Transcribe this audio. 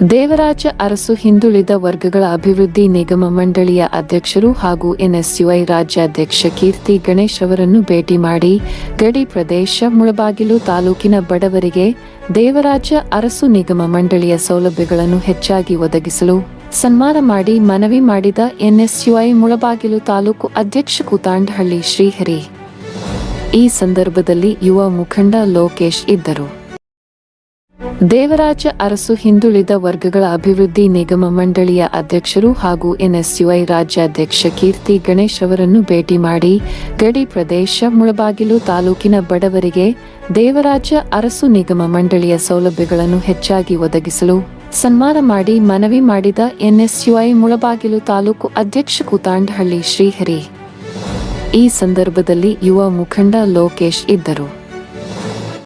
ದೇವರಾಜ ಅರಸು ಹಿಂದುಳಿದ ವರ್ಗಗಳ ಅಭಿವೃದ್ಧಿ ನಿಗಮ ಮಂಡಳಿಯ ಅಧ್ಯಕ್ಷರು ಹಾಗೂ ಎನ್ಎಸ್ಯುಐ ರಾಜ್ಯಾಧ್ಯಕ್ಷ ಕೀರ್ತಿ ಗಣೇಶ್ ಅವರನ್ನು ಭೇಟಿ ಮಾಡಿ, ಗಡಿ ಪ್ರದೇಶ, ಮುಳಬಾಗಿಲು ತಾಲೂಕಿನ ಬಡವರಿಗೆ ದೇವರಾಜ ಅರಸು ನಿಗಮ ಮಂಡಳಿಯ ಸೌಲಭ್ಯಗಳನ್ನು ಹೆಚ್ಚಾಗಿ ಒದಗಿಸಲು ಸನ್ಮಾನ ಮಾಡಿ ಮನವಿ ಮಾಡಿದ ಎನ್ಎಸ್ಯುಐ ಮುಳಬಾಗಿಲು ತಾಲೂಕು ಅಧ್ಯಕ್ಷ ಕೂತಾಂಡಹಳ್ಳಿ ಶ್ರೀಹರಿ. ಈ ಸಂದರ್ಭದಲ್ಲಿ ಯುವ ಮುಖಂಡ ಲೋಕೇಶ್ ಇದ್ದರು. ದೇವರಾಜ ಅರಸು ಹಿಂದುಳಿದ ವರ್ಗಗಳ ಅಭಿವೃದ್ಧಿ ನಿಗಮ ಮಂಡಳಿಯ ಅಧ್ಯಕ್ಷರು ಹಾಗೂ ಎನ್ಎಸ್ಯುಐ ರಾಜ್ಯಾಧ್ಯಕ್ಷ ಕೀರ್ತಿ ಗಣೇಶ್ ಅವರನ್ನು ಭೇಟಿ ಮಾಡಿ, ಗಡಿ ಪ್ರದೇಶ, ಮುಳಬಾಗಿಲು ತಾಲೂಕಿನ ಬಡವರಿಗೆ ದೇವರಾಜ ಅರಸು ನಿಗಮ ಮಂಡಳಿಯ ಸೌಲಭ್ಯಗಳನ್ನು ಹೆಚ್ಚಾಗಿ ಒದಗಿಸಲು ಸನ್ಮಾನ ಮಾಡಿ ಮನವಿ ಮಾಡಿದ ಎನ್ಎಸ್ಯುಐ ಮುಳಬಾಗಿಲು ತಾಲೂಕು ಅಧ್ಯಕ್ಷ ಕೂತಾಂಡಹಳ್ಳಿ ಶ್ರೀಹರಿ. ಈ ಸಂದರ್ಭದಲ್ಲಿ ಯುವ ಮುಖಂಡ ಲೋಕೇಶ್ ಇದ್ದರು.